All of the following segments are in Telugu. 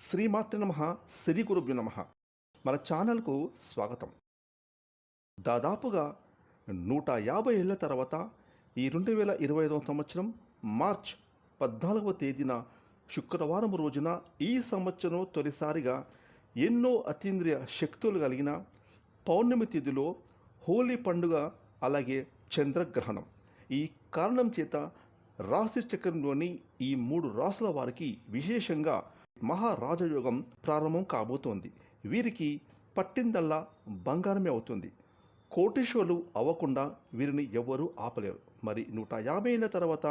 శ్రీమాత్రి నమ శ్రీ గురుభ్యు నమ. మన ఛానల్కు స్వాగతం. దాదాపుగా నూట యాభై ఏళ్ళ తర్వాత ఈ రెండు వేల ఇరవై ఐదవ సంవత్సరం మార్చ్ పద్నాలుగవ తేదీన శుక్రవారం రోజున ఈ సంవత్సరం తొలిసారిగా ఎన్నో అతీంద్రియ శక్తులు కలిగిన పౌర్ణమి తిథిలో హోలీ పండుగ అలాగే చంద్రగ్రహణం. ఈ కారణం చేత రాశి చక్రంలోని ఈ మూడు రాసుల వారికి విశేషంగా మహారాజయోగం ప్రారంభం కాబోతోంది. వీరికి పట్టిందల్లా బంగారమే అవుతుంది. కోటీశ్వరులు అవ్వకుండా వీరిని ఎవ్వరూ ఆపలేరు. మరి నూట యాభై ఏళ్ళ తర్వాత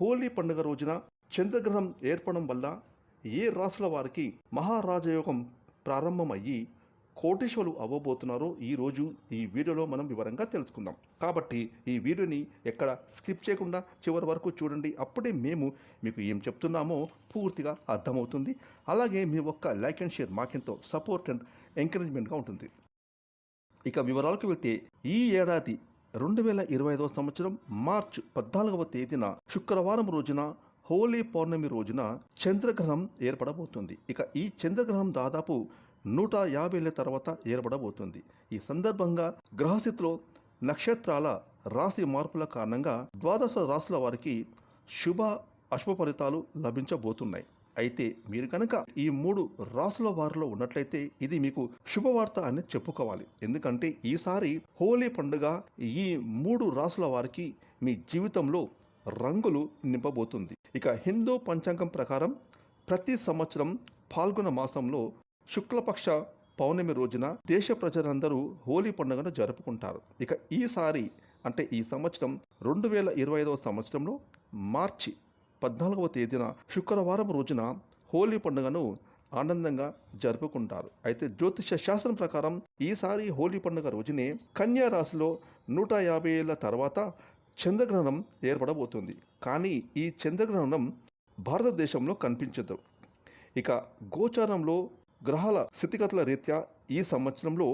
హోలీ పండుగ రోజున చంద్రగ్రహం ఏర్పడడం వల్ల ఏ రాసుల వారికి మహారాజయోగం ప్రారంభమయ్యి కోటీశ్వరులు అవ్వబోతున్నారో ఈరోజు ఈ వీడియోలో మనం వివరంగా తెలుసుకుందాం. కాబట్టి ఈ వీడియోని ఎక్కడ స్కిప్ చేయకుండా చివరి వరకు చూడండి. అప్పుడే మేము మీకు ఏం చెప్తున్నామో పూర్తిగా అర్థమవుతుంది. అలాగే మీ ఒక్క లైక్ అండ్ షేర్ మాకెంతో సపోర్ట్ అండ్ ఎంకరేజ్మెంట్గా ఉంటుంది. ఇక వివరాలకు వెళ్తే ఈ ఏడాది రెండు వేల ఇరవై ఐదవ సంవత్సరం మార్చ్ పద్నాలుగవ తేదీన శుక్రవారం రోజున హోలీ పౌర్ణమి రోజున చంద్రగ్రహణం ఏర్పడబోతుంది. ఇక ఈ చంద్రగ్రహణం దాదాపు నూట యాభై తర్వాత ఏర్పడబోతుంది. ఈ సందర్భంగా గ్రహస్థితిలో నక్షత్రాల రాశి మార్పుల కారణంగా ద్వాదశ రాశుల వారికి శుభ అశుభ ఫలితాలు లభించబోతున్నాయి. అయితే మీరు కనుక ఈ మూడు రాసుల వారిలో ఉన్నట్లయితే ఇది మీకు శుభవార్త అని చెప్పుకోవాలి. ఎందుకంటే ఈసారి హోలీ పండుగ ఈ మూడు రాసుల వారికి మీ జీవితంలో రంగులు నింపబోతుంది. ఇక హిందూ పంచాంగం ప్రకారం ప్రతి సంవత్సరం పాల్గొన మాసంలో శుక్లపక్ష పౌర్ణమి రోజున దేశ ప్రజలందరూ హోలీ పండుగను జరుపుకుంటారు. ఇక ఈసారి అంటే ఈ సంవత్సరం రెండు వేల ఇరవై ఐదవ సంవత్సరంలో మార్చి పద్నాలుగవ తేదీన శుక్రవారం రోజున హోలీ పండుగను ఆనందంగా జరుపుకుంటారు. అయితే జ్యోతిష శాస్త్రం ప్రకారం ఈసారి హోలీ పండుగ రోజునే కన్యా రాశిలో నూట యాభై ఏళ్ళ తర్వాత చంద్రగ్రహణం ఏర్పడబోతుంది. కానీ ఈ చంద్రగ్రహణం భారతదేశంలో కనిపించదు. ఇక గోచారంలో గ్రహాల స్థితిగతుల రీత్యా ఈ సంవత్సరంలో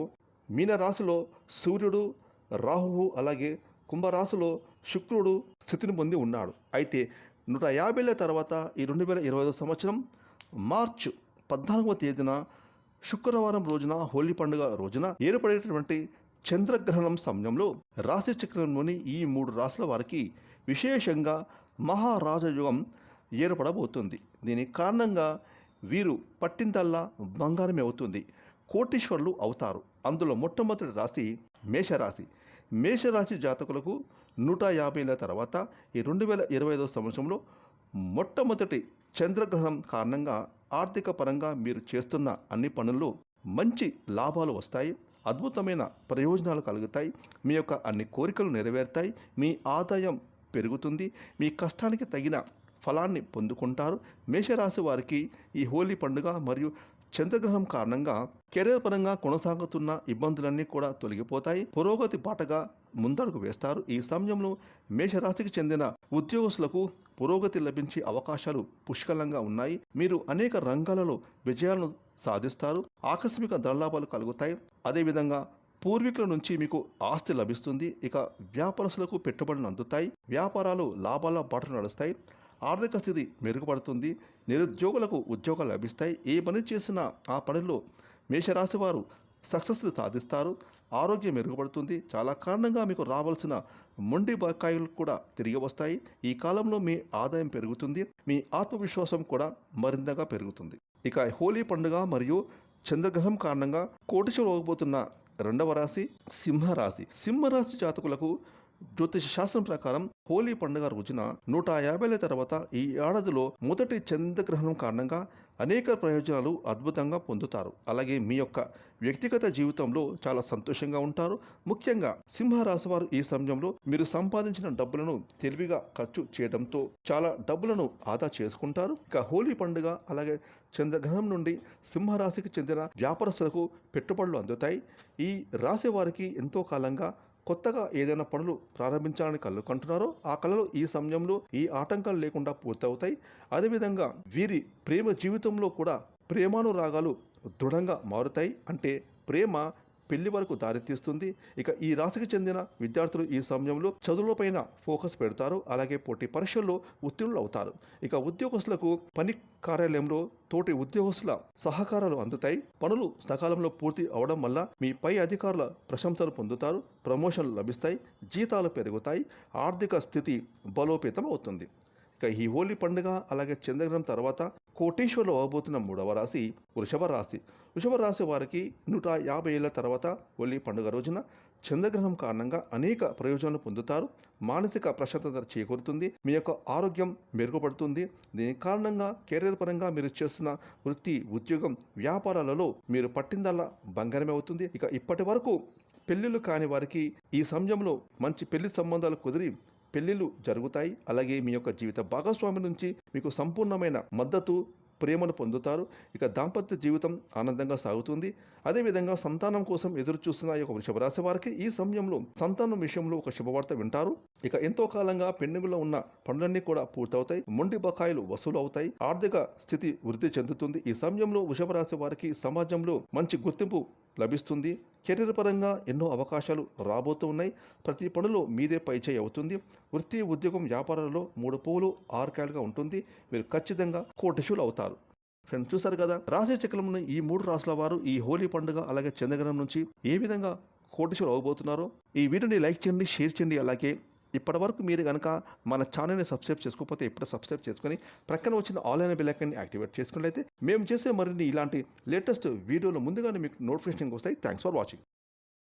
మీనరాశిలో సూర్యుడు రాహువు అలాగే కుంభరాశిలో శుక్రుడు స్థితిని పొంది ఉన్నాడు. అయితే నూట యాభైల తర్వాత ఈ రెండు వేల ఇరవై ఐదో సంవత్సరం మార్చ్ పద్నాలుగవ తేదీన శుక్రవారం రోజున హోలీ పండుగ రోజున ఏర్పడేటటువంటి చంద్రగ్రహణం సమయంలో రాశి చక్రంలోని ఈ మూడు రాశుల వారికి విశేషంగా మహారాజయుగం ఏర్పడబోతుంది. దీని కారణంగా వీరు పట్టిందల్లా బంగారమే అవుతుంది. కోటీశ్వరులు అవుతారు. అందులో మొట్టమొదటి రాశి మేషరాశి. మేషరాశి జాతకులకు నూట యాభైల తర్వాత ఈ రెండు వేల ఇరవై ఐదో సంవత్సరంలో మొట్టమొదటి చంద్రగ్రహం కారణంగా ఆర్థిక పరంగా మీరు చేస్తున్న అన్ని పనుల్లో మంచి లాభాలు వస్తాయి. అద్భుతమైన ప్రయోజనాలు కలుగుతాయి. మీ యొక్క అన్ని కోరికలు నెరవేరుతాయి. మీ ఆదాయం పెరుగుతుంది. మీ కష్టానికి తగిన ఫలాన్ని పొందుకుంటారు. మేషరాశి వారికి ఈ హోలీ పండుగ మరియు చంద్రగ్రహం కారణంగా కెరీర్ పరంగా కొనసాగుతున్న ఇబ్బందులన్నీ కూడా తొలగిపోతాయి. పురోగతి బాటగా ముందడుగు వేస్తారు. ఈ సమయంలో మేషరాశికి చెందిన ఉద్యోగస్తులకు పురోగతి లభించే అవకాశాలు పుష్కలంగా ఉన్నాయి. మీరు అనేక రంగాలలో విజయాలను సాధిస్తారు. ఆకస్మిక దళలాభాలు కలుగుతాయి. అదేవిధంగా పూర్వీకుల నుంచి మీకు ఆస్తి లభిస్తుంది. ఇక వ్యాపారస్తులకు పెట్టుబడులు అందుతాయి. వ్యాపారాలు లాభాల బాటలు నడుస్తాయి. ఆర్థిక స్థితి మెరుగుపడుతుంది నిరుద్యోగులకు ఉద్యోగాలు లభిస్తాయి. ఏ పని చేసినా ఆ పనిలో మేషరాశి వారు సక్సెస్లు సాధిస్తారు. ఆరోగ్యం మెరుగుపడుతుంది. చాలా కారణంగా మీకు రావాల్సిన మొండి బకాయిలు కూడా తిరిగి వస్తాయి. ఈ కాలంలో మీ ఆదాయం పెరుగుతుంది. మీ ఆత్మవిశ్వాసం కూడా మరింతగా పెరుగుతుంది. ఇక హోలీ పండుగ మరియు చంద్రగ్రహం కారణంగా కోటిశలు అవ్వబోతున్న రెండవ రాశి సింహరాశి. సింహరాశి జాతకులకు జ్యోతిష శాస్త్రం ప్రకారం హోలీ పండుగ రోజున నూట యాభైల తర్వాత ఈ ఏడాదిలో మొదటి చంద్రగ్రహణం కారణంగా అనేక ప్రయోజనాలు అద్భుతంగా పొందుతారు. అలాగే మీ యొక్క వ్యక్తిగత జీవితంలో చాలా సంతోషంగా ఉంటారు. ముఖ్యంగా సింహరాశి వారు ఈ సమయంలో మీరు సంపాదించిన డబ్బులను తెలివిగా ఖర్చు చేయడంతో చాలా డబ్బులను ఆదా చేసుకుంటారు. ఇక హోలీ పండుగ అలాగే చంద్రగ్రహణం నుండి సింహరాశికి చెందిన వ్యాపారస్తులకు పెట్టుబడులు అందుతాయి. ఈ రాశి వారికి ఎంతో కాలంగా కొత్తగా ఏదైనా పనులు ప్రారంభించాలని కళ్ళు కంటున్నారో ఆ కళలు ఈ సమయంలో ఈ ఆటంకాలు లేకుండా పూర్తవుతాయి. అదేవిధంగా వీరి ప్రేమ జీవితంలో కూడా ప్రేమానురాగాలు దృఢంగా మారుతాయి. అంటే ప్రేమ పెళ్ళి వరకు దారితీస్తుంది. ఇక ఈ రాశికి చెందిన విద్యార్థులు ఈ సమయంలో చదువులపైన ఫోకస్ పెడతారు. అలాగే పోటీ పరీక్షల్లో ఉత్తీర్ణులు అవుతారు. ఇక ఉద్యోగస్తులకు పని కార్యాలయంలో తోటి ఉద్యోగస్తుల సహకారాలు అందుతాయి. పనులు సకాలంలో పూర్తి అవడం వల్ల మీ పై అధికారుల ప్రశంసలు పొందుతారు. ప్రమోషన్లు లభిస్తాయి. జీతాలు పెరుగుతాయి. ఆర్థిక స్థితి బలోపేతం అవుతుంది ఇక ఈ హోలీ పండుగ అలాగే చంద్రగ్రహం తర్వాత కోటేశ్వర్లో అవబోతున్న మూడవ రాశి వృషభ రాశి. వృషభ రాశి వారికి నూట యాభై ఏళ్ళ తర్వాత హోలీ పండుగ రోజున చంద్రగ్రహం కారణంగా అనేక ప్రయోజనాలు పొందుతారు. మానసిక ప్రశాంతత చేకూరుతుంది. మీ యొక్క ఆరోగ్యం మెరుగుపడుతుంది. దీని కారణంగా కెరీర్ పరంగా మీరు చేస్తున్న వృత్తి ఉద్యోగం వ్యాపారాలలో మీరు పట్టిందల్లా బంగారమే అవుతుంది. ఇక ఇప్పటి వరకు పెళ్ళిళ్ళు కాని వారికి ఈ సమయంలో మంచి పెళ్ళి సంబంధాలు కుదిరి పెళ్ళిళ్ళు జరుగుతాయి. అలాగే మీ యొక్క జీవిత భాగస్వామి నుంచి మీకు సంపూర్ణమైన మద్దతు ప్రేమను పొందుతారు. ఇక దాంపత్య జీవితం ఆనందంగా సాగుతుంది. అదేవిధంగా సంతానం కోసం ఎదురు చూస్తున్న ఈ యొక్క వృషభరాశి వారికి ఈ సమయంలో సంతానం విషయంలో ఒక శుభవార్త వింటారు. ఇక ఎంతో కాలంగా పెండింగులో ఉన్న పనులన్నీ కూడా పూర్తవుతాయి. మొండి బకాయిలు వసూలు అవుతాయి. ఆర్థిక స్థితి వృద్ధి చెందుతుంది. ఈ సమయంలో వృషభరాశి వారికి సమాజంలో మంచి గుర్తింపు లభిస్తుంది. కెరీర్ పరంగా ఎన్నో అవకాశాలు రాబోతూ ఉన్నాయి ప్రతి పనులో మీదే పైచేయి అవుతుంది. వృత్తి ఉద్యోగం వ్యాపారాలలో మూడు పువ్వులు ఆర్కాయలుగా ఉంటుంది. మీరు ఖచ్చితంగా కోటిషులు అవుతారు. ఫ్రెండ్స్ చూసారు కదా? రాశి చక్రంలో ఈ మూడు రాసుల వారు ఈ హోలీ పండుగ అలాగే చంద్రగ్రహం నుంచి ఏ విధంగా కోటిషులు అవబోతున్నారో ఈ వీడియోని లైక్ చేయండి షేర్ చేయండి అలాగే ఇప్పటి వరకు మీరు కనుక మన ఛానల్ని సబ్స్క్రైబ్ చేసుకోకపోతే ఇప్పుడు సబ్స్క్రైబ్ చేసుకొని ప్రక్కన వచ్చిన ఆన్లైన్ బెల్ ఐకాన్ని యాక్టివేట్ చేసుకున్నట్లయితే మేము చేసే మరిన్ని ఇలాంటి లేటెస్ట్ వీడియోలు ముందుగానే మీకు నోటిఫికేషన్ వస్తాయి. Thanks for watching